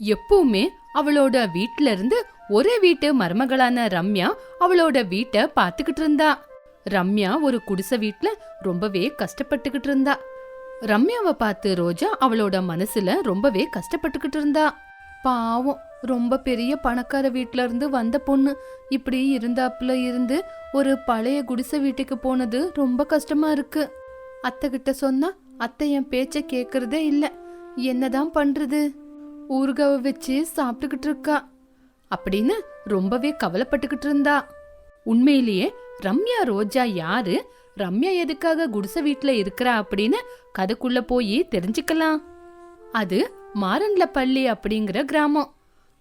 எப்பவுமே அவளோட வீட்ல இருந்து ஒரே வீட்டு மருமகளான ரம்யா அவளோட வீட்டை பார்த்துக்கிட்டு இருந்தா. ரம்யா ஒரு குடிசை வீட்ல ரொம்பவே கஷ்டப்பட்டுக்கிட்டு இருந்தா. ரம்யாவை பார்த்து ரோஜா அவளோட மனசுல ரொம்பவே கஷ்டப்பட்டுக்கிட்டு இருந்தா. பாவம் ரொம்ப பெரிய பணக்கார வீட்ல இருந்து வந்த பொண்ணு. இப்படி இருந்தாப்புல இருந்து ஒரு பழைய குடிசை வீட்டுக்கு போனது ரொம்ப கஷ்டமா இருக்கு. அத்தை கிட்ட சொன்னா அத்தை என் பேச்ச கேக்குறதே இல்ல. என்னதான் பண்றது? ஊறுகாவை வச்சு சாப்பிட்டுக்கிட்டு இருக்கா. அப்படின்னு ரொம்பவே கவலைப்பட்டுக்கிட்டு இருந்தா. உண்மையிலேயே ரம்யா ரோஜா யாரு? ரம்யா எதுக்காக குடிசை வீட்ல இருக்கிறா அப்படின்னு கதைக்குள்ள போய் தெரிஞ்சுக்கலாம். அது மாரண்லப்பள்ளி அப்படிங்கிற கிராமம்.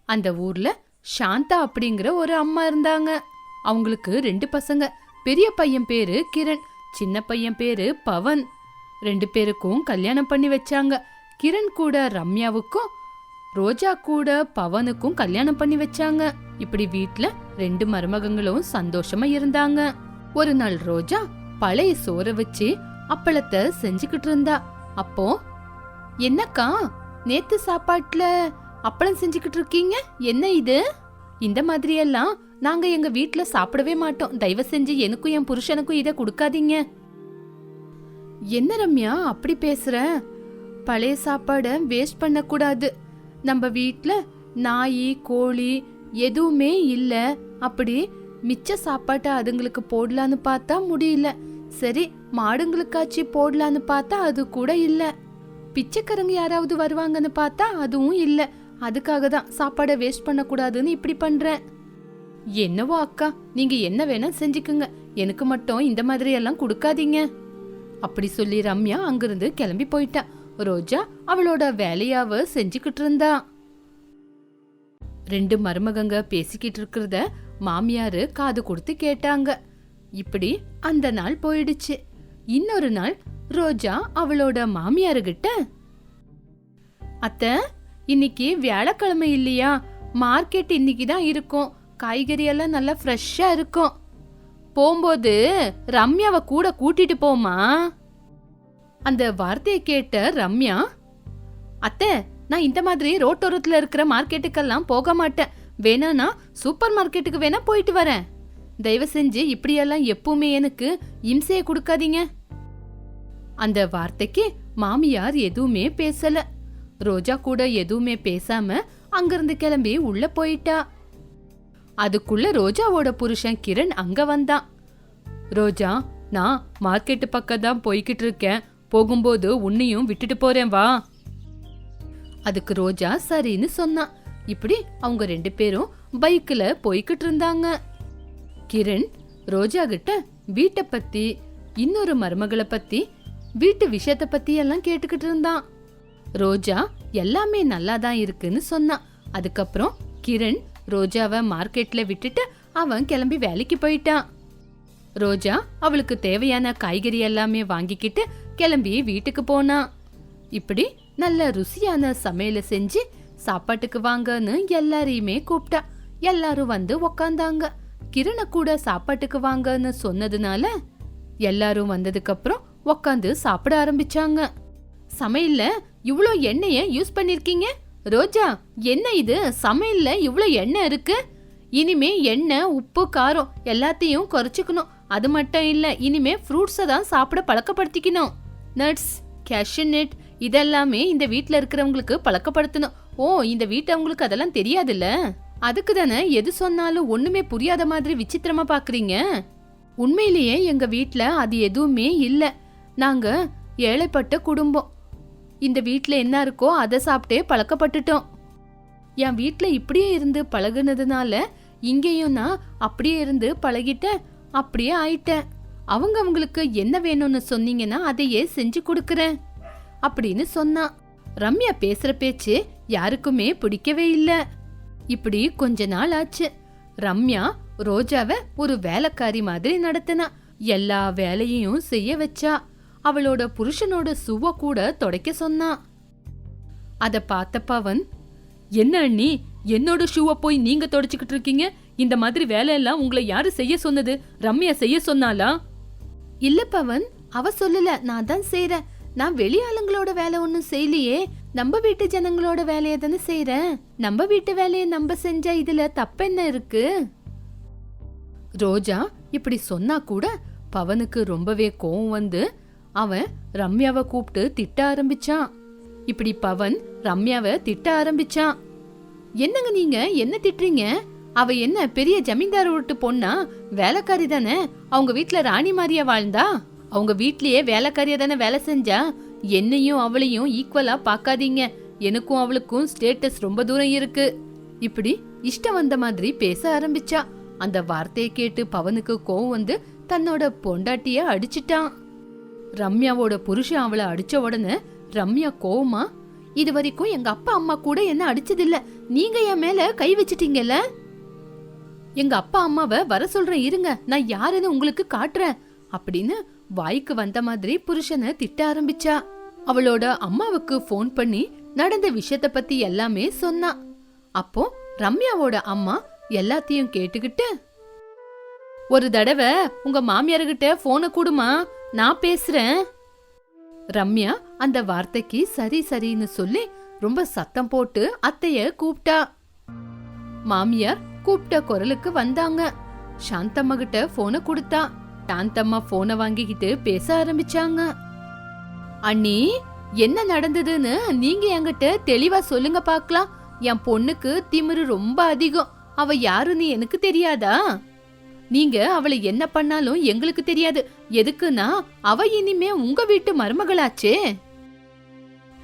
அந்த ஊர்ல சாந்தா அப்படிங்கிற ஒரு அம்மா இருந்தாங்க. அவங்களுக்கு ரெண்டு பசங்க. பெரிய பையன் பேரு கிரண் சின்ன பையன் பேரு பவன். ரெண்டு பேருக்கும் கல்யாணம் பண்ணி வச்சாங்க. கிரண் கூட ரம்யாவுக்கும் ரோஜா கூட பவனுக்கும் கல்யாணம் பண்ணி வச்சாங்க. இப்படி வீட்ல ரெண்டு மருமகங்களும் சந்தோஷமா இருந்தாங்க. ஒரு நாள் ரோஜா பழைய சோற வச்சு அப்பளத்தை செஞ்சுக்கிட்டு இருந்தா. அப்போ என்னக்கா நேத்து சாப்பாட்டுல அப்பளம் செஞ்சுக்கிட்டு இருக்கீங்க? என்ன இது? இந்த மாதிரி எல்லாம் நாங்க எங்க வீட்ல சாப்பிடவே மாட்டோம். தயவு செஞ்சு எனக்கும் என் புருஷனுக்கும் இத கொடுக்காதீங்க. என்ன ரம்யா அப்படி பேசுற? பழைய சாப்பாடை வேஸ்ட் பண்ணக்கூடாது. நம்ம வீட்டில் நாய் கோழி எதுவுமே இல்லை. அப்படி மிச்ச சாப்பாட்டை அதுங்களுக்கு போடலான்னு பார்த்தா முடியல. சரி மாடுங்களுக்காச்சு போடலான்னு பார்த்தா அது கூட இல்லை. பிச்சைக்காரங்க யாராவது வருவாங்கன்னு பார்த்தா அதுவும் இல்லை. அதுக்காக தான் சாப்பாடை வேஸ்ட் பண்ணக்கூடாதுன்னு இப்படி பண்ணுறேன் என்னவோ அக்கா நீங்கள் என்ன வேணா செஞ்சுக்குங்க. எனக்கு மட்டும் இந்த மாதிரி எல்லாம் கொடுக்காதீங்க. அப்படி சொல்லி ரம்யா அங்கிருந்து கிளம்பி போயிட்டா. ரோஜா அவளோட வேலையாவ செஞ்சுக்கிட்டு இருந்தா ரெண்டு மருமகங்க பேசிக்கிட்டு இருக்கிறத மாமியாரு காது கொடுத்து கேட்டாங்க. இப்படி அந்த நாள் போயிடுச்சு. இன்னொரு நாள் ரோஜா அவளோட மாமியாரு கிட்ட அத்தை இன்னைக்கு வியாழக்கிழமை இல்லையா? மார்க்கெட் இன்னைக்கு தான் இருக்கும். காய்கறி எல்லாம் நல்லா ஃப்ரெஷ்ஷா இருக்கும். போகும்போது ரம்யாவை கூட கூட்டிட்டு போமா அந்த வார்த்தையை கேட்ட ரம்யா அத்தை நான் இந்த மாதிரி ரோட்டோரத்தில் இருக்கிற மார்க்கெட்டுக்கெல்லாம் போக மாட்டேன். வேணானா சூப்பர் மார்க்கெட்டுக்கு வேணா போயிட்டு வரேன். தயவு செஞ்சு இப்படியெல்லாம் எப்பவுமே எனக்கு இம்சையை கொடுக்காதீங்க. அந்த வார்த்தைக்கு மாமியார் எதுவுமே பேசல. ரோஜா கூட எதுவுமே பேசாம அங்கிருந்து கிளம்பி உள்ள போயிட்டா. அதுக்குள்ள ரோஜாவோட புருஷன் கிரண் அங்க வந்தான். ரோஜா நான் மார்க்கெட்டு பக்கம் தான் போய்கிட்டு இருக்கேன். போகும்போது உன்னையும் விட்டுட்டு போறேன் வா. அதுக்கு ரோஜா சரின்னு சொன்னான் இப்படி அவங்க ரெண்டு பேரும் பைக்ல போய்கிட்டு இருந்தாங்க. கிரண் ரோஜா கிட்ட வீட்டை பத்தி இன்னொரு மருமகளை பத்தி வீட்டு விஷயத்த பத்தி எல்லாம் கேட்டுக்கிட்டு இருந்தான். ரோஜா எல்லாமே நல்லா தான் இருக்குன்னு சொன்னான் அதுக்கப்புறம் கிரண் ரோஜாவை மார்க்கெட்ல விட்டுட்டு அவன் கிளம்பி வேலைக்கு போயிட்டான். ரோஜா அவளுக்கு தேவையான காய்கறி எல்லாமே வாங்கிக்கிட்டு கிளம்பி வீட்டுக்கு போனா. இப்படி நல்ல ருசியான சமையலை செஞ்சு சாப்பாட்டுக்கு வாங்கன்னு எல்லாரையுமே கூப்பிட்டா. எல்லாரும் வந்து உக்காந்தாங்க. கிரண கூட சாப்பாட்டுக்கு வாங்கன்னு சொன்னதுனால எல்லாரும் வந்ததுக்கு அப்புறம் உக்காந்து சாப்பிட ஆரம்பிச்சாங்க. சமையல்ல இவ்வளோ எண்ணெய யூஸ் பண்ணிருக்கீங்க? ரோஜா என்ன இது? சமையல்ல இவ்வளோ எண்ணெய் இருக்கு? இனிமே எண்ணெய் உப்பு காரம் எல்லாத்தையும் குறைச்சிக்கணும். அது மட்டும் இல்ல இனிமே ஃப்ரூட்ஸை தான் சாப்பிட பழக்கப்படுத்திக்கணும். நட்ஸ் கேஷ்யூ இதெல்லாமே இந்த வீட்டில் இருக்கிறவங்களுக்கு பழக்கப்படுத்தணும். ஓ இந்த வீட்டவங்களுக்கு அதெல்லாம் தெரியாதுல்ல? அதுக்கு தானே எது சொன்னாலும் ஒண்ணுமே புரியாத மாதிரி விசித்திரமா பாக்குறீங்க? உண்மையிலேயே எங்க வீட்டில் அது எதுவுமே இல்லை. நாங்க ஏழைப்பட்ட குடும்பம். இந்த வீட்டில் என்ன இருக்கோ அதை சாப்பிட்டே பழக்கப்பட்டுட்டோம். என் வீட்டில் இப்படியே இருந்து பழகுனதுனால இங்கேயும் நான் அப்படியே இருந்து பழகிட்டேன். அப்படியே ஆயிட்டேன். அவங்க அவங்களுக்கு என்ன வேணும்னு சொன்னீங்கன்னா அதையே செஞ்சு கொடுக்கறேன் அப்படின்னு சொன்னான் ரம்யா பேசுற பேச்சு யாருக்குமே பிடிக்கவே இல்ல. இப்படி கொஞ்ச நாள் ஆச்சு. ரம்யா ரோஜாவை ஒரு வேலைக்காரி மாதிரி நடத்தினா. எல்லா வேலையையும் செய்ய வச்சா. அவளோட புருஷனோட சுவ கூட துடைக்க சொன்னான் அத பார்த்த பவன் என்ன அண்ணி என்னோட ஷூவை போய் நீங்க தொடச்சுக்கிட்டு இருக்கீங்க? இந்த மாதிரி வேலையெல்லாம் உங்களை யாரு செய்ய சொன்னது? ரம்யா செய்ய சொன்னாலா இல்ல பவன் அவ சொல்லல நான் தான் செய்யறேன் நான் வெளி ஆளுங்களோட வேலை ஒன்றும் செய்யலையே. நம்ம வீட்டு ஜனங்களோட வேலையை தானே செய்யறேன் நம்ம வீட்டு வேலையை நம்ம செஞ்சா இதுல தப்பென்ன இருக்கு? ரோஜா இப்படி சொன்னா கூட பவனுக்கு ரொம்பவே கோவம் வந்து அவன் ரம்யாவை கூப்பிட்டு திட்ட ஆரம்பிச்சான். இப்படி பவன் ரம்யாவை திட்ட ஆரம்பிச்சான். என்னங்க நீங்க? என்ன திட்டுறீங்க? அவ என்ன பெரிய ஜமீன்தார் வீட்டு பொண்ணா? வேலைக்காரி தானே? அவங்க வீட்டுல ராணி மாதிரியா வாழ்ந்தா? அவங்க வீட்லயே வேலைக்காரியா தானே வேலை செஞ்சா? என்னையும் அவளையும் ஈக்குவலா பார்க்காதீங்க. எனக்கும் அவளுக்கும் ஸ்டேட்டஸ் ரொம்ப தூரம் இருக்கு. இப்படி இஷ்டம் வந்த மாதிரி பேச ஆரம்பிச்சா. அந்த வார்த்தையை கேட்டு பவனுக்கு கோவம் வந்து தன்னோட பொண்டாட்டிய அடிச்சிட்டான். ரம்யாவோட புருஷன் அவளை அடிச்ச உடனே ரம்யா கோவமா இது வரைக்கும் எங்க அப்பா அம்மா கூட என்ன அடிச்சதில்ல. நீங்க என் மேல கை வச்சிட்டீங்கல்ல? எங்க அப்பா அம்மாவை வர சொல்றேன் இருங்க. நான் யாருன்னு உங்களுக்கு காட்டுறேன். அப்படின்னு வாய்க்கு வந்த மாதிரி புருஷனை திட்ட ஆரம்பிச்சா. அவளோட அம்மாவுக்கு ஃபோன் பண்ணி நடந்த விஷயத்த பத்தி எல்லாமே சொன்னா. அப்போ ரம்யாவோட அம்மா எல்லாத்தையும் கேட்டுக்கிட்டு ஒரு தடவை உங்க மாமியார்கிட்ட போனை கொடுமா? நான் பேசுறேன். ரம்யா அந்த வார்த்தைக்கு சரி சரின்னு சொல்லி ரொம்ப சத்தம் போட்டு அத்தைய கூப்பிட்டா. மாமியார் கூப்பிட்ட குரலுக்கு வந்தாங்க. சாந்தம்மா கிட்ட போனை கொடுத்தா. சாந்தம்மா போனை வாங்கிக்கிட்டு பேச ஆரம்பிச்சாங்க. அண்ணி என்ன நடந்ததுன்னு நீங்க என்கிட்ட தெளிவா சொல்லுங்க பார்க்கலாம் என் பொண்ணுக்கு திமிரு ரொம்ப அதிகம். அவ யாருன்னு எனக்கு தெரியாதா? நீங்க அவளை என்ன பண்ணாலும் எங்களுக்கு தெரியாது. எதுக்குன்னா அவ இனிமே உங்க வீட்டு மருமகளாச்சே.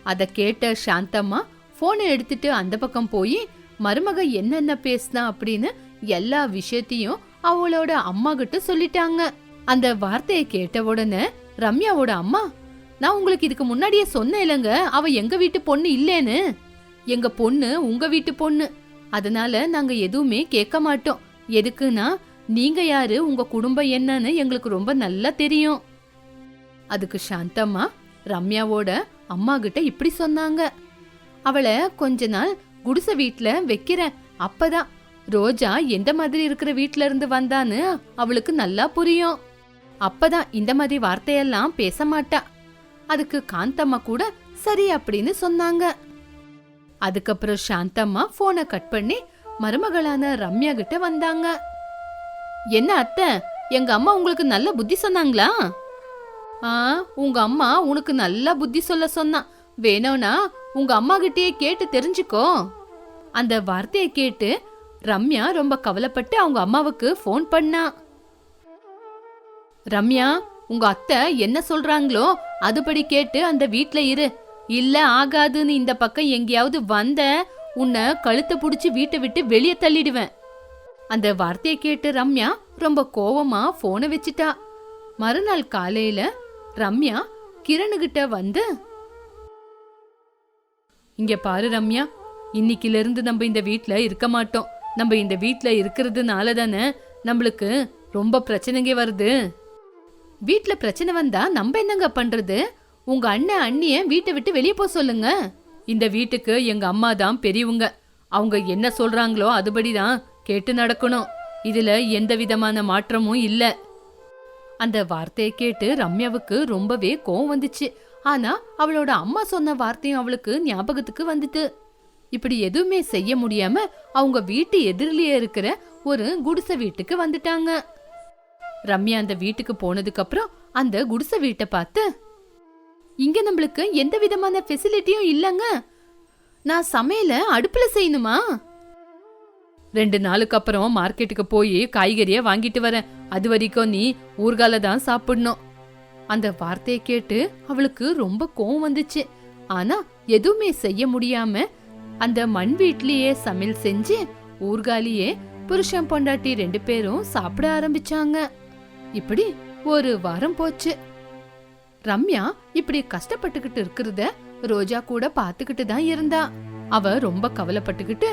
அத கேட்ட சாந்தம்மா போனை எடுத்துட்டு அந்த பக்கம் போய் மருமக என்னென்ன பேசினா அப்படின்னு எல்லா விஷயத்தையும் அவளோட அம்மா கிட்ட சொல்லிட்டாங்க. அந்த வார்த்தையை கேட்ட உடனே ரம்யாவோட அம்மா நான் உங்களுக்கு இதுக்கு முன்னாடியே சொன்னேன் இல்லைங்க அவ எங்க வீட்டு பொண்ணு இல்லேன்னு. எங்க பொண்ணு உங்க வீட்டு பொண்ணு. அதனால நாங்க எதுவுமே கேட்க மாட்டோம். எதுக்குன்னா நீங்க யாரு உங்க குடும்பம் என்னன்னு எங்களுக்கு ரொம்ப நல்லா தெரியும். அதுக்கு சாந்தம்மா ரம்யாவோட அம்மா கிட்ட இப்படி சொன்னாங்க. அவளை கொஞ்ச நாள் குடிசை வீட்ல வைக்கிறேன். அப்பதான். ரோஜா எந்த மாதிரி இருக்கிற வீட்ல இருந்து வந்தான்னு அவளுக்கு நல்லா புரியும். அப்பதான் இந்த மாதிரி வார்த்தையெல்லாம் பேச மாட்டா. அதுக்கு காந்தம்மா கூட சரி அப்படின்னு சொன்னாங்க. அதுக்கப்புறம் சாந்தம்மா போனை கட் பண்ணி மருமகளான ரம்யா கிட்ட வந்தாங்க. என்ன அத்தை எங்க அம்மா உங்களுக்கு நல்ல புத்தி சொன்னாங்களா? ஆ உங்க அம்மா உனக்கு நல்லா புத்தி சொல்ல சொன்னா. வேணும்னா உங்க அம்மா கிட்டயே கேட்டு தெரிஞ்சுக்கோ. அந்த வார்த்தையை கேட்டு ரம்யா ரொம்ப கவலைப்பட்டு அவங்க அம்மாவுக்கு ஃபோன் பண்ணா. ரம்யா உங்க அத்தை என்ன சொல்றாங்களோ அதுபடி கேட்டு அந்த வீட்ல இரு. இல்ல ஆகாதுன்னு இந்த பக்கம் எங்கேயாவது வந்த உன்னை கழுத்தை புடிச்சு வீட்டை விட்டு வெளியே தள்ளிடுவேன். அந்த வார்த்தையை கேட்டு ரம்யா ரொம்ப கோவமா போனை வச்சுட்டா. மறுநாள் காலையில ரம்யா கிரணுகிட்ட வந்து இங்க பாரு ரம்யா இன்னைக்குல இருந்து நம்ம இந்த வீட்ல இருக்க மாட்டோம். நம்ம இந்த வீட்ல இருக்கிறதுனால தானே நம்மளுக்கு ரொம்ப பிரச்சனைங்க வருது. வீட்ல பிரச்சனை வந்தா நம்ம என்னங்க பண்றது? உங்க அண்ணன் அண்ணிய வீட்டை விட்டு வெளியே போக சொல்லுங்க. இந்த வீட்டுக்கு எங்க அம்மா தான் பெரியவங்க. அவங்க என்ன சொல்றாங்களோ அதுபடிதான் கேட்டு நடக்கணும். இதுல எந்த விதமான மாற்றமும் இல்ல. அந்த வார்த்தையை கேட்டு ரம்யாவுக்கு ரொம்பவே கோவம் வந்துச்சு. ஆனா அவளோட அம்மா சொன்ன வார்த்தையும் அவளுக்கு ஞாபகத்துக்கு வந்துட்டு. இப்படி எதுவுமே செய்ய முடியாம அவங்க வீட்டு எதிரிலேயே இருக்கிற ஒரு குடிசை வீட்டுக்கு வந்துட்டாங்க. ரம்யா அந்த வீட்டுக்கு போனதுக்கு அப்புறம் அந்த குடிசை வீட்டை பார்த்து இங்க நம்மளுக்கு எந்த விதமான ஃபெசிலிட்டியும் இல்லைங்க. நான் சமையல அடுப்புல செய்யணுமா? ரெண்டு நாளுக்கு அப்புறம் மார்க்கெட்டுக்கு போய் காய்கறிய வாங்கிட்டு வரேன். அது வரைக்கும் நீ ஊர்கால தான் சாப்பிடணும். அந்த வார்த்தையை கேட்டு அவளுக்கு ரொம்ப கோவம் வந்துச்சு. ஆனா எதுவுமே செய்ய முடியாம அந்த மண் வீட்லயே சமையல் செஞ்சு ஊர்காலியே புருஷன் பொண்டாட்டி ரெண்டு பேரும் சாப்பிட ஆரம்பிச்சாங்க. இப்படி ஒரு வாரம் போச்சு. ரம்யா இப்படி கஷ்டப்பட்டுக்கிட்டு இருக்கிறத ரோஜா கூட பாத்துக்கிட்டு தான் இருந்தா. அவ ரொம்ப கவலைப்பட்டுக்கிட்டு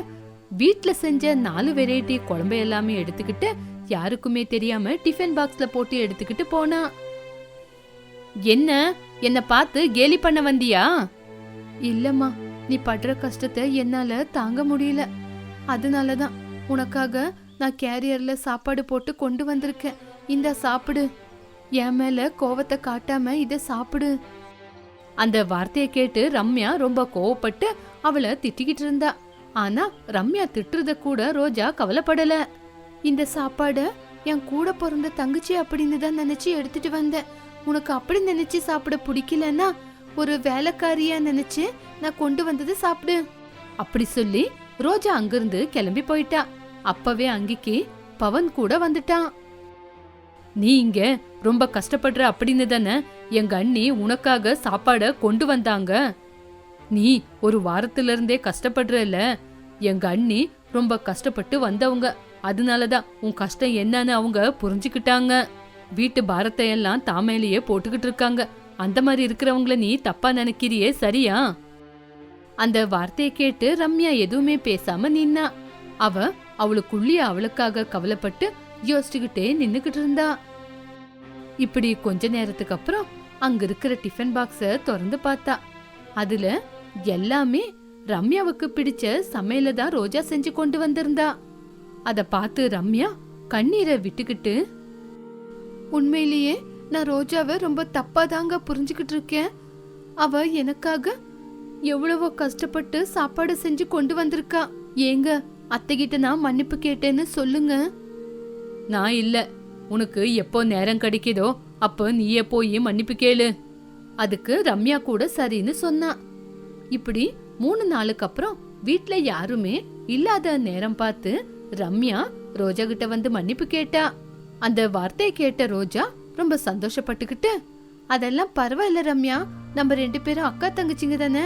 வீட்ல செஞ்ச நாலு வெரைட்டி குழம்பு எல்லாமே எடுத்துக்கிட்டு யாருக்குமே தெரியாம டிஃபன் பாக்ஸ்ல போட்டு எடுத்துக்கிட்டு போனா. என்ன? என்ன பார்த்து கேலி பண்ண வந்தியா? இல்லம்மா நீ படுற கஷ்டத்தை என்னால தாங்க முடியல. அதனால தான் உனக்காக நான் கேரியர்ல சாப்பாடு போட்டு கொண்டு வந்திருக்கேன். இந்த சாப்பிடு. என் மேல கோவத்தை காட்டாம இத சாப்பிடு. அந்த வார்த்தையை கேட்டு ரம்யா ரொம்ப கோவப்பட்டு அவளை திட்டிக்கிட்டு இருந்தா. ஆனா ரம்யா திட்டுறத கூட ரோஜா கவலைப்படல. இந்த சாப்பாட என் கூட பிறந்த தங்கச்சி அப்படின்னு தான் நினைச்சு எடுத்துட்டு வந்தேன். உனக்கு அப்படி நினைச்சு சாப்பிட பிடிக்கலன்னா ஒரு வேலைக்காரியா நினைச்சு நான் கொண்டு வந்தது சாப்பிடு. அப்படி சொல்லி ரோஜா அங்கிருந்து கிளம்பி போயிட்டா. அப்பவே அங்கிக்கு பவன் கூட வந்துட்டான். நீ இங்க ரொம்ப கஷ்டப்படுற அப்படின்னு தானே எங்க அண்ணி உனக்காக சாப்பாட கொண்டு வந்தாங்க. நீ ஒரு வாரத்துல இருந்தே கஷ்டப்படுறல எங்க அண்ணி ரொம்ப கஷ்டப்பட்டு வந்தவங்க. அதனாலதான் உன் கஷ்டம் என்னன்னு அவங்க புரிஞ்சுக்கிட்டாங்க. வீட்டு பாரத்தை எல்லாம் தாமேலேயே போட்டுக்கிட்டு இருக்காங்க. அந்த மாதிரி இருக்கிறவங்கள நீ தப்பா நினைக்கிறியே சரியா? அந்த வார்த்தையை கேட்டு ரம்யா எதுவுமே பேசாம நின்னா. அவ அவளுக்குள்ளேயே அவளுக்காக கவலைப்பட்டு யோசிச்சுக்கிட்டே நின்னுக்கிட்டு இருந்தா. இப்படி கொஞ்ச நேரத்துக்கு அப்புறம் அங்க இருக்கிற டிஃபன் பாக்ஸ திறந்து பார்த்தா. அதுல எல்லாமே ரம்யாவுக்கு பிடிச்ச சமையல தான் ரோஜா செஞ்சு கொண்டு வந்திருந்தா. அத பார்த்து ரம்யா கண்ணீரை விட்டுக்கிட்டு உண்மையிலேயே நான் ரோஜாவை ரொம்ப தப்பா தாங்க புரிஞ்சுக்கிட்டு இருக்கேன். அவ எனக்காக எவ்வளவோ கஷ்டப்பட்டு சாப்பாடு செஞ்சு கொண்டு வந்திருக்கா. ஏங்க அத்தைகிட்ட நான் மன்னிப்பு கேட்டேன்னு சொல்லுங்க. நான் இல்ல. உனக்கு எப்போ நேரம் கிடைக்குதோ அப்போ நீயே போய் மன்னிப்பு கேளு. அதுக்கு ரம்யா கூட சரின்னு சொன்னா. இப்படி மூணு நாளுக்கு அப்புறம் வீட்ல யாருமே இல்லாத நேரம் பார்த்து ரம்யா ரோஜா கிட்ட வந்து மன்னிப்பு கேட்டா. அந்த வார்த்தையை கேட்ட ரோஜா ரொம்ப சந்தோஷப்பட்டுக்கிட்டு அதெல்லாம் பரவாயில்ல ரம்யா நம்ம ரெண்டு பேரும் அக்கா தங்கச்சிங்க தானே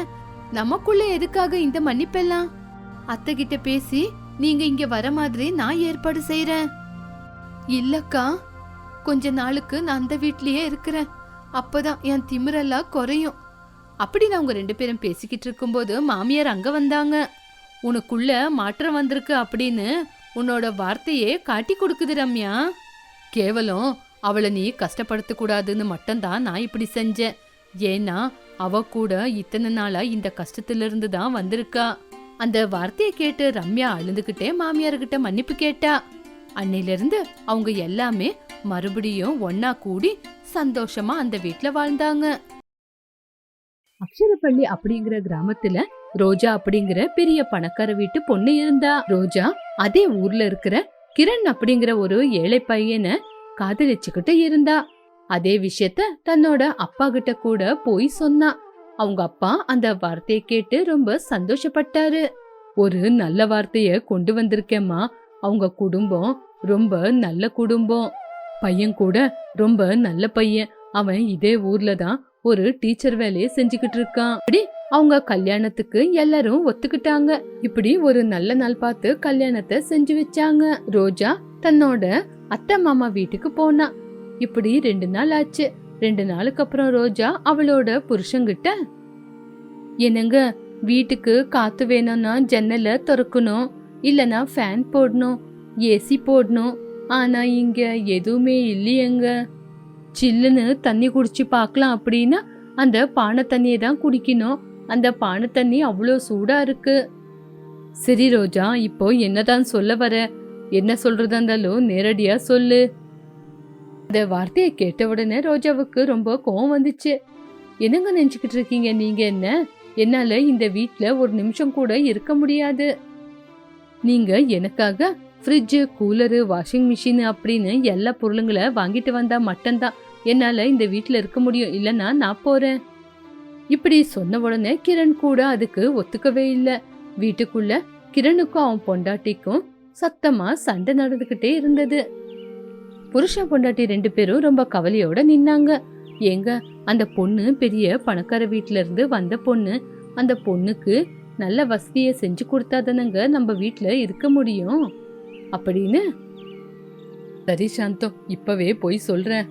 நமக்குள்ள எதுக்காக இந்த மன்னிப்பெல்லாம்? அத்தை கிட்ட பேசி நீங்க இங்க வர மாதிரி நான் ஏற்பாடு செய்யறேன் இல்லக்கா கொஞ்ச நாளுக்கு நான் அந்த வீட்லயே இருக்கிறேன். அப்பதான் என் திமிரெல்லாம் குறையும். அப்படி நான் அவங்க ரெண்டு பேரும் பேசிக்கிட்டு இருக்கும்போது மாமியார் அங்க வந்தாங்க. உனக்குள்ள மாற்றம் வந்திருக்கு அப்படின்னு உன்னோட வார்த்தையே காட்டி கொடுக்குது ரம்யா. கேவலம். அவளை நீ கஷ்டப்படுத்த கூடாதுன்னு மட்டும்தான் நான் இப்படி செஞ்சேன். ஏன்னா அவ கூட இத்தனை நாளா இந்த கஷ்டத்துல இருந்து தான் வந்திருக்கா. அந்த வார்த்தையை கேட்டு ரம்யா அழுதுகிட்டே மாமியார்கிட்ட மன்னிப்பு கேட்டா. அன்னையிலிருந்து அவங்க எல்லாமே மறுபடியும் ஒன்னா கூடி சந்தோஷமா அந்த வீட்ல வாழ்ந்தாங்க. அக்ஷரப்பள்ளி அப்படிங்கிற கிராமத்துல ரோஜா அப்படிங்கிற பெரிய பணக்கார வீட்டு பொண்ணு இருந்தா. ரோஜா அதே ஊர்ல இருக்கிற கிரண் அப்படிங்கிற ஒரு ஏழை பையனை காதலிச்சுக்கிட்டு இருந்தா. அதே விஷயத்த தன்னோட அப்பா கிட்ட கூட போய் சொன்னா. அவங்க அப்பா அந்த வார்த்தையை கேட்டு ரொம்ப சந்தோஷப்பட்டாரு. ஒரு நல்ல வார்த்தைய கொண்டு வந்திருக்கேம்மா. அவங்க குடும்பம் ரொம்ப நல்ல குடும்பம். பையன் கூட ரொம்ப நல்ல பையன். அவன் இதே ஊர்ல தான் ஒரு டீச்சர் வேலையை செஞ்சுக்கிட்டு இருக்கான். அப்படி அவங்க கல்யாணத்துக்கு எல்லாரும் ஒத்துக்கிட்டாங்க. இப்படி ஒரு நல்ல நாள் பார்த்து கல்யாணத்தை செஞ்சு வச்சாங்க. ரோஜா தன்னோட அத்தை மாமா வீட்டுக்கு போனா. இப்படி ரெண்டு நாள் ஆச்சு. ரெண்டு நாளுக்கு அப்புறம் ரோஜா அவளோட புருஷங்கிட்ட என்னங்க வீட்டுக்கு காத்து வேணும்னா ஜன்னலை திறக்கணும் இல்லனா ஃபேன் போடணும் ஏசி போடணும். ஆனா இங்க எதுவுமே இல்லையேங்க. சில்லுன்னு தண்ணி குடிச்சு பார்க்கலாம் அப்படின்னா அந்த பானை தண்ணியை தான் குடிக்கணும். அந்த பானை தண்ணி அவ்வளோ சூடா இருக்கு. சரி ரோஜா இப்போ என்னதான் சொல்ல வர? என்ன சொல்றதா இருந்தாலும் நேரடியா சொல்லு. அந்த வார்த்தையை கேட்ட உடனே ரோஜாவுக்கு ரொம்ப கோவம் வந்துச்சு. என்னங்க நினச்சிக்கிட்டு இருக்கீங்க? நீங்க என்ன? என்னால இந்த வீட்டில் ஒரு நிமிஷம் கூட இருக்க முடியாது. நீங்க எனக்காக ஃப்ரிட்ஜு கூலரு வாஷிங் மிஷின் அப்படின்னு எல்லா பொருளுங்களை வாங்கிட்டு வந்தா மட்டும்தான். என்னால இந்த வீட்டில் இருக்க முடியும். இல்லைன்னா நான் போறேன். இப்படி சொன்ன உடனே கிரண் கூட அதுக்கு ஒத்துக்கவே இல்லை. வீட்டுக்குள்ள கிரணுக்கும் அவன் பொண்டாட்டிக்கும் சத்தமா சண்டை நடந்துகிட்டே இருந்தது. புருஷன் பொண்டாட்டி ரெண்டு பேரும் ரொம்ப கவலையோட நின்னாங்க. ஏங்க அந்த பொண்ணு பெரிய பணக்கார வீட்டுல இருந்து வந்த பொண்ணு. அந்த பொண்ணுக்கு நல்ல வசதியை செஞ்சு கொடுத்தாதானங்க நம்ம வீட்டுல இருக்க முடியும்? அப்படின்னு சரி சாந்தம் இப்பவே போய் சொல்றேன்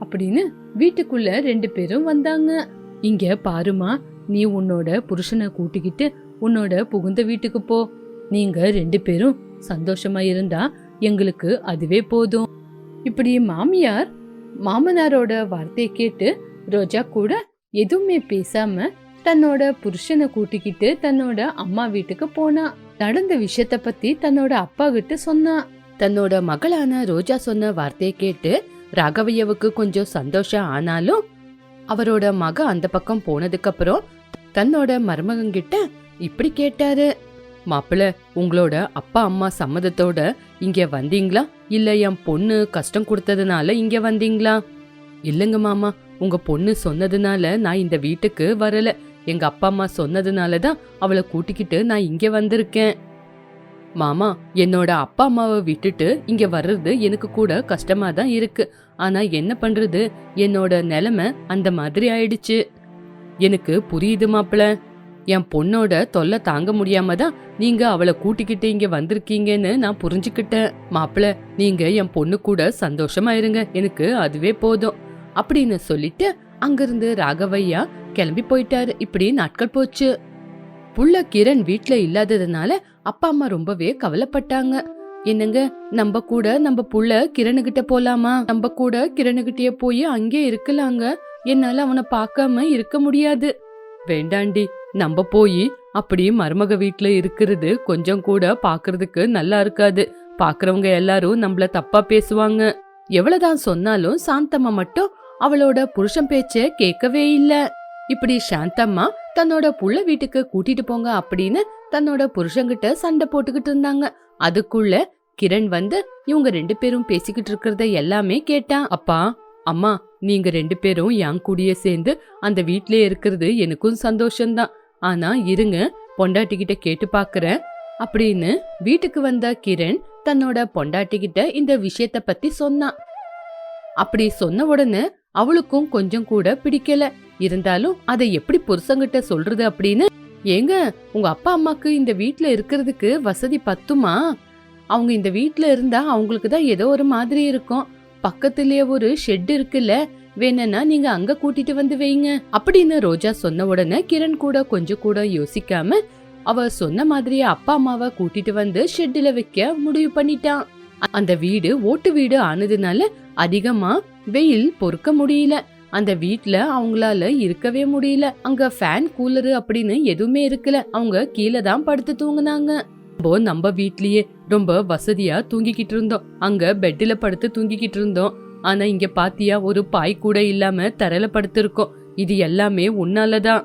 அப்படின்னு வீட்டுக்குள்ள ரெண்டு பேரும் வந்தாங்க. இங்க பாருமா நீ உன்னோட புருஷனை கூட்டிக்கிட்டு உன்னோட புகுந்த வீட்டுக்கு போ. நீங்க ரெண்டு பேரும் சந்தோஷமா இருந்தா எங்களுக்கு அதுவே போதும். இப்படி மாமியார் மாமனாரோட வார்த்தையை கேட்டு ரோஜா கூட எதுவுமே பேசாம தன்னோட புருஷனை கூட்டிக்கிட்டு தன்னோட அம்மா வீட்டுக்கு போனா நடந்த விஷயத்த பத்தி தன்னோட அப்பா கிட்ட சொன்னா. தன்னோட மகளான ரோஜா சொன்ன வார்த்தையை கேட்டு ராகவையவுக்கு கொஞ்சம் சந்தோஷம் ஆனாலும் அவரோட மக அந்த பக்கம் போனதுக்கு அப்புறம் தன்னோட மருமகங்கிட்ட இப்படி கேட்டாரு. மாப்பிள்ள உங்களோட அப்பா அம்மா சம்மதத்தோட இங்க வந்தீங்களா? இல்ல என் பொண்ணு கஷ்டம் கொடுத்ததுனால இங்க வந்தீங்களா? இல்லைங்க மாமா உங்க பொண்ணு சொன்னதுனால நான் இந்த வீட்டுக்கு வரல. எங்க அப்பா அம்மா சொன்னதுனால தான் அவளை கூட்டிக்கிட்டு நான் இங்க வந்திருக்கேன். மாமா என்னோட அப்பா அம்மாவை விட்டுட்டு இங்க வர்றது எனக்கு கூட கஷ்டமா தான் இருக்கு. ஆனா என்ன பண்றது? என்னோட நிலைமை அந்த மாதிரி ஆயிடுச்சு. எனக்கு புரியுது மாப்பிள. என் பொண்ணோட தொல்லை தாங்க முடியாம தான் நீங்க அவளை கூட்டிக்கிட்டு இங்க வந்திருக்கீங்கன்னு நான் புரிஞ்சுக்கிட்டேன். மாப்பிள நீங்க என் பொண்ணு கூட சந்தோஷமா இருங்க. எனக்கு அதுவே போதும். அப்படின்னு சொல்லிட்டு அங்கிருந்து ராகவையா கிளம்பி போயிட்டாரு. இப்படி நாட்கள் போச்சு. புள்ள கிரண் வீட்டில் இல்லாததுனால அப்பா அம்மா ரொம்பவே கவலைப்பட்டாங்க. என்னங்க நம்ம கூட நம்ம புள்ள கிரணுகிட்ட போலாமா? நம்ம கூட கிரணுகிட்டயே போய் அங்கே இருக்கலாங்க. என்னால அவனை பார்க்காம இருக்க முடியாது. வேண்டாண்டி நம்ம போய் அப்படி மருமக வீட்டுல இருக்கிறது கொஞ்சம் கூட பாக்குறதுக்கு நல்லா இருக்காது. பாக்குறவங்க எல்லாரும் நம்மள தப்பா பேசுவாங்க. எவ்வளவுதான் சொன்னாலும் சாந்தம்மா மட்டும் அவளோட புருஷன் பேச்ச கேட்கவே இல்ல. இப்படி சாந்தம்மா தன்னோட புள்ள வீட்டுக்கு கூட்டிட்டு போங்க அப்படின்னு தன்னோட புருஷங்கிட்ட சண்டை போட்டுக்கிட்டு இருந்தாங்க. அதுக்குள்ள கிரண் வந்து இவங்க ரெண்டு பேரும் பேசிக்கிட்டு இருக்கிறத எல்லாமே கேட்டான். அப்பா அம்மா நீங்க ரெண்டு பேரும் என் கூடயே சேர்ந்து அந்த வீட்லயே இருக்கிறது எனக்கும் சந்தோஷம்தான். ஆனா இருங்க பொண்டாட்டி கிட்ட கேட்டு பாக்குறேன். அப்படின்னு வீட்டுக்கு வந்த கிரண் தன்னோட பொண்டாட்டி கிட்ட இந்த விஷயத்த பத்தி சொன்னான். அப்படி சொன்ன உடனே அவளுக்கும் கொஞ்சம் கூட பிடிக்கல. இருந்தாலும் அதை எப்படி புருஷங்கிட்ட சொல்றது அப்படின்னு ஏங்க உங்க அப்பா அம்மாக்கு இந்த வீட்ல இருக்கிறதுக்கு வசதி பத்துமா? அவங்க இந்த வீட்ல இருந்தா அவங்களுக்கு தான் ஏதோ ஒரு மாதிரி இருக்கும். பக்கத்துலயே ஒரு ஷெட் இருக்குல்ல வேணும்னா நீங்க அங்க கூட்டிட்டு வந்து வைங்க. அப்படின்னு ரோஜா சொன்ன உடனே கிரண் கூட கொஞ்சம் கூட யோசிக்காம அவ சொன்ன மாதிரியே அப்பா அம்மாவை கூட்டிட்டு வந்து ஷெட்ல வைக்க முடிவு பண்ணிட்டான். அந்த வீடு ஓட்டு வீடு ஆனதுனால அதிகமா வெயில் பொறுக்க முடியல. அந்த வீட்டில் அவங்களால இருக்கவே முடியல. அங்க ஃபேன் கூலரு அப்படின்னு எதுவுமே இருக்கல. அவங்க கீழே தான் படுத்து தூங்குனாங்க. நம்ம நம்ம வீட்லயே ரொம்ப வசதியா தூங்கிக்கிட்டு இருந்தோம். அங்க பெட்டில் படுத்து தூங்கிக்கிட்டு இருந்தோம். ஆனா இங்க பாத்தியா ஒரு பாய் கூட இல்லாம தரையில படுத்திருக்கோம். இது எல்லாமே உன்னாலதான்.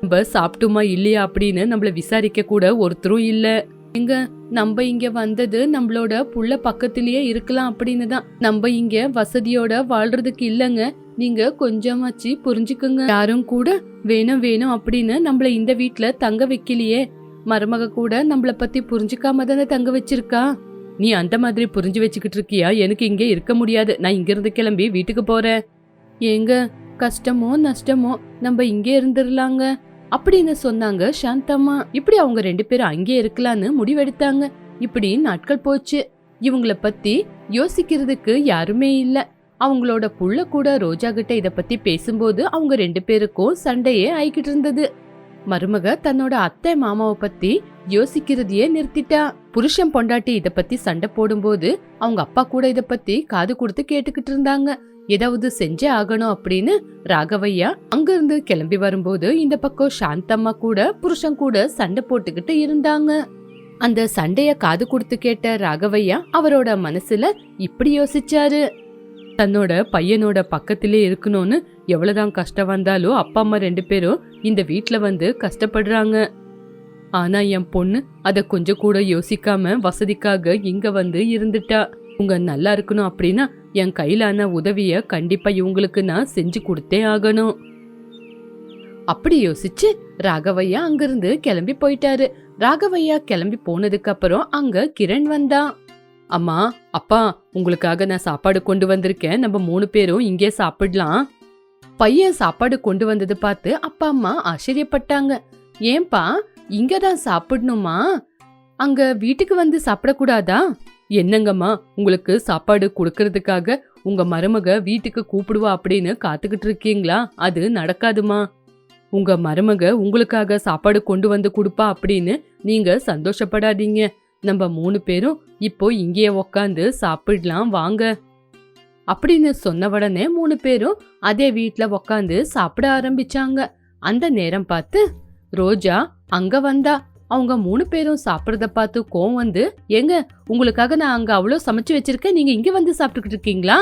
நம்ம சாப்பிட்டுமா இல்லையா அப்படின்னு நம்மள விசாரிக்க கூட ஒருத்தரும் இல்லை. எங்க நம்ம இங்க வந்தது நம்மளோட புள்ள பக்கத்திலேயே இருக்கலாம் அப்படின்னு தான். நம்ம இங்க வசதியோட வாழ்றதுக்கு இல்லைங்க. நீங்க கொஞ்சமாச்சு புரிஞ்சுக்குங்க. யாரும் கூட வேணும் வேணும் அப்படின்னு நம்மள இந்த வீட்டுல தங்க வைக்கலையே. மருமக கூட நம்மள பத்தி புரிஞ்சுக்காம தானே தங்க வச்சிருக்கா? நீ அந்த மாதிரி புரிஞ்சு வச்சுக்கிட்டு இருக்கியா? எனக்கு இங்க இருக்க முடியாது. நான் இங்க இருந்து கிளம்பி வீட்டுக்கு போறேன். ஏங்க கஷ்டமோ நஷ்டமோ? நம்ம இங்கே இருந்துடலாங்க. அப்படின்னு சொன்னாங்க சாந்தம்மா. இப்படி அவங்க ரெண்டு பேரும் அங்கே இருக்கலான்னு முடிவெடுத்தாங்க. இப்படி நாட்கள் போச்சு. இவங்கள பத்தி யோசிக்கிறதுக்கு யாருமே இல்ல. அவங்களோட புள்ள கூட ரோஜா கிட்ட இத பத்தி பேசும்போது அவங்க ரெண்டு பேருக்கும் சண்டையே ஆயிக்கிட்டு இருந்தது. மருமக தன்னோட அத்தை மாமாவை பத்தி யோசிக்கிறதையே நிறுத்திட்டா. புருஷன் பொண்டாட்டி இத பத்தி சண்டை போடும்போது அவங்க அப்பா கூட இத பத்தி காது கொடுத்து கேட்டுக்கிட்டு இருந்தாங்க. ஏதாவது செஞ்சே ஆகணும் அப்படின்னு ராகவையா அங்கிருந்து கிளம்பி வரும்போது இந்த பக்கம் சாந்தம்மா கூட புருஷன் கூட சண்டை போட்டுக்கிட்டு இருந்தாங்க. அந்த சண்டைய காது கொடுத்து கேட்ட ராகவையா அவரோட மனசுல இப்படி யோசிச்சாரு. தன்னோட பையனோட பக்கத்திலே இருக்கணும்னு எவ்வளவுதான் கஷ்டம் வந்தாலும் அப்பா அம்மா ரெண்டு பேரும் இந்த வீட்ல வந்து கஷ்டப்படுறாங்க. ஆனா என் பொண்ணு அதை கொஞ்சம் கூட யோசிக்காம வசதிக்காக இங்க வந்து இருந்துட்டா. இவங்க நல்லா இருக்கணும் அப்படின்னா என் கையிலான உதவிய கண்டிப்பா இவங்களுக்கு நான் செஞ்சு கொடுத்தே ஆகணும். அப்படி யோசிச்சு ராகவையா அங்கிருந்து கிளம்பி போயிட்டாரு. ராகவையா கிளம்பி போனதுக்கு அப்புறம் அங்க கிரண் வந்தான் அம்மா அப்பா உங்களுக்காக நான் சாப்பாடு கொண்டு வந்திருக்கேன். நம்ம மூணு பேரும் இங்கே சாப்பிடலாம். பையன் சாப்பாடு கொண்டு வந்தது பார்த்து அப்பா அம்மா ஆச்சரியப்பட்டாங்க. ஏன்பா இங்க தான் சாப்பிடணுமா? அங்க வீட்டுக்கு வந்து சாப்பிடக்கூடாதா? என்னங்கம்மா உங்களுக்கு சாப்பாடு கொடுக்கறதுக்காக உங்க மருமக வீட்டுக்கு கூப்பிடுவா அப்படின்னு காத்துக்கிட்டு இருக்கீங்களா? அது நடக்காதுமா. உங்க மருமக உங்களுக்காக சாப்பாடு கொண்டு வந்து கொடுப்பா அப்படின்னு நீங்க சந்தோஷப்படாதீங்க. நம்ம மூணு பேரும் இப்போ இங்கேயே உக்காந்து சாப்பிடலாம் வாங்க. அப்படின்னு சொன்ன உடனே மூணு பேரும் அதே வீட்டில் உக்காந்து சாப்பிட ஆரம்பிச்சாங்க. அந்த நேரம் பார்த்து ரோஜா அங்க வந்தா. அவங்க மூணு பேரும் சாப்பிட்றத பார்த்து கோவம் வந்து ஏங்க உங்களுக்காக நான் அங்க அவ்வளோ சமைச்சு வச்சிருக்கேன் நீங்க இங்க வந்து சாப்பிட்டுக்கிட்டு இருக்கீங்களா?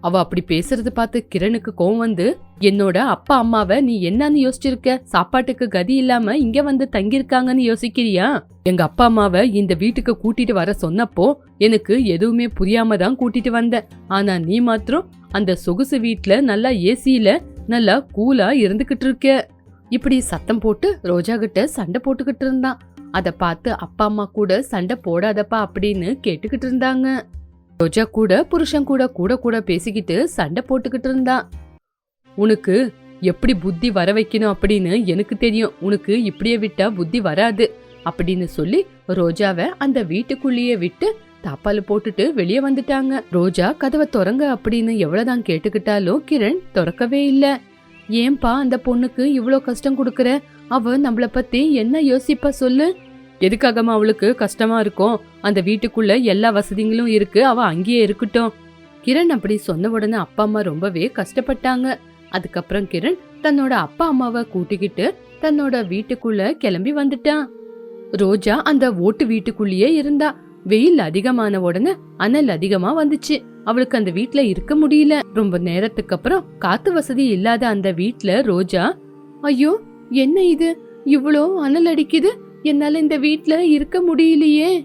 அவ அப்படி பேசுறது பார்த்து கிரணுக்கு கோவம் வந்து என்னோட அப்பா அம்மாவை நீ என்னன்னு யோசிச்சிருக்க? சாப்பாட்டுக்கு கதி இல்லாம இங்க வந்து தங்கியிருக்காங்கன்னு யோசிக்கிறியா? எங்க அப்பா அம்மாவை இந்த வீட்டுக்கு கூட்டிட்டு வர சொன்னப்போ எனக்கு எதுவுமே புரியாம தான் கூட்டிட்டு வந்த. ஆனா நீ மாத்திரம் அந்த சொகுசு வீட்டுல நல்லா ஏசியில நல்லா கூலா இருந்துகிட்டு இருக்க. இப்படி சத்தம் போட்டு ரோஜா கிட்ட சண்டை போட்டுக்கிட்டு இருந்தான். அதை பார்த்து அப்பா அம்மா கூட சண்டை போடாதப்பா அப்படின்னு கேட்டுக்கிட்டு இருந்தாங்க. ரோஜா கூட புருஷன் கூட கூட கூட பேசிக்கிட்டு சண்டை போட்டுக்கிட்டு இருந்தான். உனக்கு எப்படி புத்தி வர வைக்கணும் அப்படின்னு எனக்கு தெரியும். உனக்கு இப்படியே விட்டா புத்தி வராது அப்படின்னு சொல்லி ரோஜாவை அந்த வீட்டுக்குள்ளேயே விட்டு தாப்பால் போட்டுட்டு வெளியே வந்துட்டாங்க. ரோஜா கதவை திறங்க அப்படின்னு எவ்வளவுதான் கேட்டுக்கிட்டாலும் கிரண் திறக்கவே இல்லை. ஏன்பா அந்த பொண்ணுக்கு இவ்வளோ கஷ்டம் கொடுக்குற? அவ நம்மள பத்தி என்ன யோசிப்பா சொல்லு? எதுக்காகமா அவளுக்கு கஷ்டமா இருக்கும்? அந்த வீட்டுக்குள்ள எல்லா வசதிகளும் இருக்கு அவ அங்கேயே இருக்கட்டும். கிரண் அப்படி சொன்ன உடனே அப்பா அம்மா ரொம்பவே கஷ்டப்பட்டாங்க. அதுக்கப்புறம் கிரண் தன்னோட அப்பா அம்மாவை கூட்டிக்கிட்டு தன்னோட வீட்டுக்குள்ள கிளம்பி வந்துட்டான். ரோஜா அந்த ஓட்டு வீட்டுக்குள்ளேயே இருந்தா வெயில் அதிகமான உடனே அனல் அதிகமா வந்துச்சு. அவளுக்கு அந்த வீட்ல இருக்க முடியல. ரொம்ப நேரத்துக்கு அப்புறம் காத்து வசதி இல்லாத அந்த வீட்ல ரோஜா ஐயோ என்ன இது? இவ்வளோ அனல் அடிக்குது. என்னால இந்த வீட்ல இருக்க முடியலையே.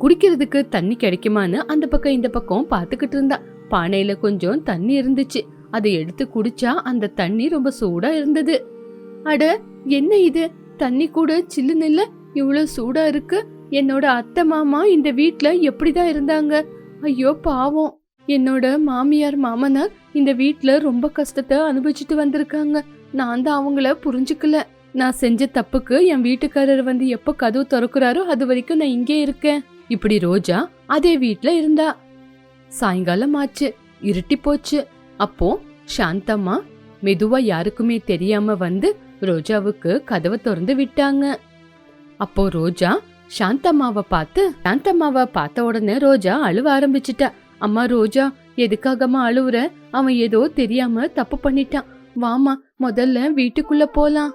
குடிக்கிறதுக்கு தண்ணி கிடைக்குமான்னு அந்த பக்கம் இந்த பக்கம் பாத்துக்கிட்டு இருந்தா. பானையில கொஞ்சம் தண்ணி இருந்துச்சு. அதை எடுத்து குடிச்சா அந்த தண்ணி ரொம்ப சூடா இருந்தது. அட என்ன இது? தண்ணி கூட சில்லுன்னு இல்ல. இவ்வளவு சூடா இருக்கு. என்னோட அத்தை மாமா இந்த வீட்ல எப்படிதான் இருந்தாங்க? ஐயோ பாவம். என்னோட மாமியார் மாமனார் இந்த வீட்டில் ரொம்ப கஷ்டத்தை அனுபவிச்சுட்டு வந்திருக்காங்க. நான் தான் அவங்கள புரிஞ்சுக்கல. நான் செஞ்ச தப்புக்கு என் வீட்டுக்காரர் வந்து எப்போ கதவு திறக்கிறாரோ அது வரைக்கும் நான் இங்கே இருக்கேன். இப்படி ரோஜா அதே வீட்டில் இருந்தா. சாயங்காலம் ஆச்சு இருட்டி போச்சு. அப்போ சாந்தம்மா மெதுவா யாருக்குமே தெரியாம வந்து ரோஜாவுக்கு கதவை திறந்து விட்டாங்க. அப்போ ரோஜா சாந்தம்மாவை பார்த்து சாந்தம்மாவை பார்த்த உடனே ரோஜா அழுவ ஆரம்பிச்சிட்டா. அம்மா ரோஜா எதுக்காகம்மா அழுவுற? அவன் ஏதோ தெரியாம தப்பு பண்ணிட்டான். வாமா முதல்ல வீட்டுக்குள்ள போலாம்.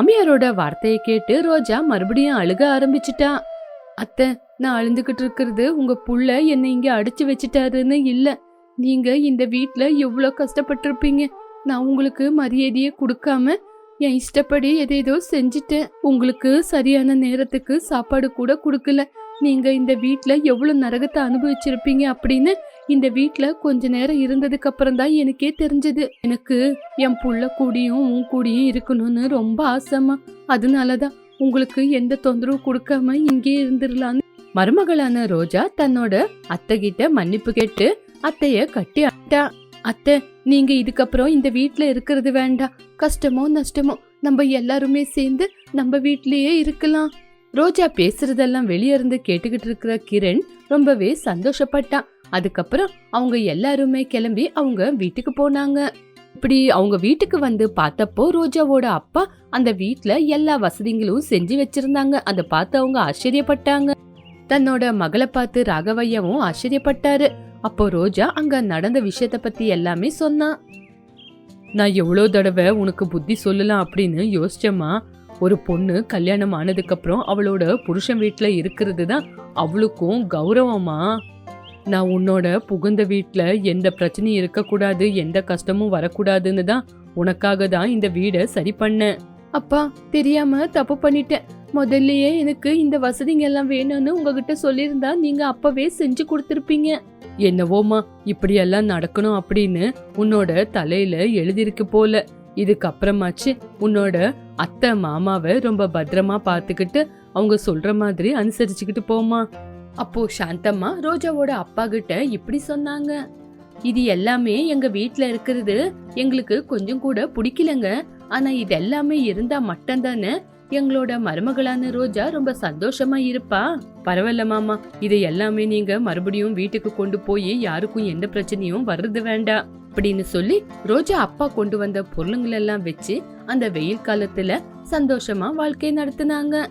அம்மியாரோட வார்த்தையை கேட்டு ரோஜா மறுபடியும் அழுக ஆரம்பிச்சிட்டா. அத்தை நான் அழுந்துகிட்டு இருக்கிறது உங்க புள்ள என்னை இங்க அடிச்சு வச்சிட்டாருன்னு இல்ல. நீங்க இந்த வீட்டுல எவ்வளோ கஷ்டப்பட்டிருப்பீங்க? நான் உங்களுக்கு மரியாதையை கொடுக்காம என் இஷ்டப்படி எதேதோ செஞ்சுட்டேன். உங்களுக்கு சரியான நேரத்துக்கு சாப்பாடு கூட கொடுக்கல. நீங்க இந்த வீட்டில் எவ்வளோ நரகத்தை அனுபவிச்சிருப்பீங்க அப்படின்னு இந்த வீட்டில் கொஞ்ச நேரம் இருந்ததுக்கு அப்புறம் தான் எனக்கே தெரிஞ்சது. எனக்கு என் புள்ள கூடியும் உன் கூடியும் இருக்கணும்னு ரொம்ப ஆசைமா அதனாலதான் உங்களுக்கு எந்த தொந்தரவும் கொடுக்காம இங்கே இருந்துடலான்னு மருமகளான ரோஜா தன்னோட அத்தை கிட்ட மன்னிப்பு கேட்டு அத்தைய கட்டி அட்டா. அத்தை நீங்க இதுக்கப்புறம் இந்த வீட்டில் இருக்கிறது வேண்டாம். கஷ்டமோ நஷ்டமோ நம்ம எல்லாருமே சேர்ந்து நம்ம வீட்லயே இருக்கலாம். ரோஜா பேசுறதெல்லாம் வெளியே இருந்து கேட்டுக்கிட்டு இருக்கிற கிரண் ரொம்பவே சந்தோஷப்பட்டான். அதுக்கப்புறம் அவங்க எல்லாருமே கிளம்பி அவங்க வீட்டுக்கு போனாங்க. இப்படி அவங்க வீட்டுக்கு வந்து பார்த்தப்போ ரோஜாவோட அப்பா அந்த வீட்ல எல்லா வசதிகளும் செஞ்சு வச்சிருந்தாங்க. அதை பார்த்து அவங்க ஆச்சரியப்பட்டாங்க. தன்னோட மகளை பார்த்து ராகவையாவும் ஆச்சரியப்பட்டாரு. அப்போ ரோஜா அங்க நடந்த விஷயத்த பத்தி எல்லாமே சொன்னான். நான் எவ்வளோ தடவை உனக்கு புத்தி சொல்லலாம் அப்படின்னு யோசிச்சேம்மா. ஒரு பொண்ணு கல்யாணம் ஆனதுக்கப்புறம் அவளோட புருஷன் வீட்டில் இருக்கிறது தான் அவளுக்கும் கௌரவமா? நான் உன்னோட புகுந்த வீட்டில் எந்த பிரச்சனையும் இருக்கக்கூடாது எந்த கஷ்டமும் வரக்கூடாதுன்னு தான் உனக்காக தான் இந்த வீடை சரி பண்ணேன். அப்பா தெரியாம தப்பு பண்ணிட்டேன். முதல்லயே எனக்கு இந்த வசதிங்க எல்லாம் வேணும்னு உங்ககிட்ட சொல்லியிருந்தா நீங்க அப்பவே செஞ்சு கொடுத்துருப்பீங்க. என்னவோமா இப்படியெல்லாம் நடக்கணும் அப்படின்னு உன்னோட தலையில எழுதியிருக்கு போல. இதுக்கப்புறமாச்சு உன்னோட அத்தை மாமாவை ரொம்ப பத்திரமா பார்த்துக்கிட்டு அவங்க சொல்ற மாதிரி அனுசரிச்சுக்கிட்டு போமா அப்போ சாந்தம்மா ரோஜாவோட அப்பா கிட்ட இப்படி சொன்னாங்க. இது எல்லாமே எங்க வீட்ல இருக்கிறது எங்களுக்கு கொஞ்சம் கூட பிடிக்கலங்க. ஆனா இது எல்லாமே இருந்தா மட்டும்தானே எங்களோட மருமகளான ரோஜா ரொம்ப சந்தோஷமா இருப்பா. பரவாயில்ல மாமா இதை எல்லாமே நீங்க மறுபடியும் வீட்டுக்கு கொண்டு போய் யாருக்கும் எந்த பிரச்சனையும் வர்றது வேண்டாம். அப்படின்னு சொல்லி ரோஜா அப்பா கொண்டு வந்த பொருளுங்களெல்லாம் வச்சு அந்த வெயில் காலத்துல சந்தோஷமா வாழ்க்கை நடத்துனாங்க.